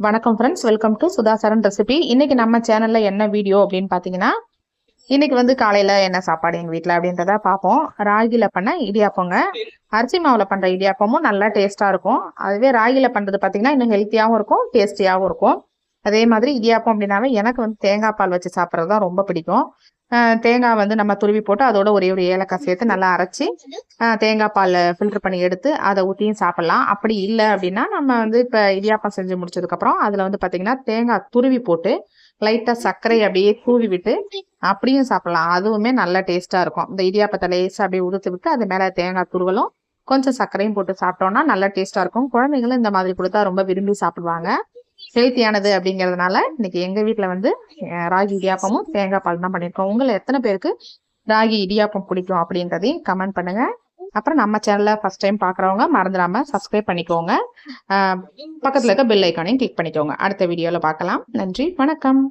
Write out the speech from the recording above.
வணக்கம் friends welcome to Sudhasaran recipe இன்னைக்கு நம்ம சேனல்ல என்ன வீடியோ அப்படின்னு பார்த்தீங்கன்னா இன்னைக்கு வந்து காலையில என்ன சாப்பாடு எங்க வீட்டில் அப்படின்றத பார்ப்போம் ராகில பண்ண இடியாப்பங்க. அரிசி மாவுல பண்ற இடியாப்பமும் நல்லா டேஸ்டா இருக்கும். அதுவே ராகில பண்றது பார்த்தீங்கன்னா இன்னும் ஹெல்த்தியாகவும் இருக்கும் டேஸ்டியாகவும் இருக்கும். அதே மாதிரி இடியாப்பம் அப்படின்னாவே எனக்கு வந்து தேங்காய் பால் வச்சு சாப்பிட்றது தான் ரொம்ப பிடிக்கும். தேங்காய் வந்து நம்ம துருவி போட்டு அதோட ஒரே ஒரு ஏலக்காய் சேர்த்து நல்லா அரைச்சி தேங்காய் பால் ஃபில்டர் பண்ணி எடுத்து அதை ஊற்றியும் சாப்பிட்லாம். அப்படி இல்லை அப்படின்னா நம்ம வந்து இப்போ இடியாப்பம் செஞ்சு முடிச்சதுக்கப்புறம் அதில் வந்து பார்த்தீங்கன்னா தேங்காய் துருவி போட்டு லைட்டாக சர்க்கரை அப்படியே தூவி விட்டு அப்படியும் சாப்பிட்லாம். அதுவுமே நல்ல டேஸ்ட்டாக இருக்கும். இந்த இடியாப்பத்தை லேசாக அப்படியே உடுத்து விட்டு அது மேலே தேங்காய் துருவலும் கொஞ்சம் சர்க்கரையும் போட்டு சாப்பிட்டோம்னா நல்லா டேஸ்ட்டாக இருக்கும். குழந்தைங்களும் இந்த மாதிரி கொடுத்தா ரொம்ப விரும்பி சாப்பிடுவாங்க. ஹெல்த்தியானது அப்படிங்கிறதுனால இன்னைக்கு எங்கள் வீட்டில் வந்து ராகி இடியாப்பமும் தேங்காய் பால் தான் பண்ணியிருக்கோம். உங்களை எத்தனை பேருக்கு ராகி இடியாப்பம் பிடிக்கும் அப்படின்றதையும் கமெண்ட் பண்ணுங்க. அப்புறம் நம்ம சேனலை ஃபர்ஸ்ட் டைம் பார்க்குறவங்க மறந்துடாம சப்ஸ்கிரைப் பண்ணிக்கோங்க. பக்கத்தில் இருக்க பெல் ஐக்கானையும் கிளிக் பண்ணிக்கோங்க. அடுத்த வீடியோவில் பார்க்கலாம். நன்றி வணக்கம்.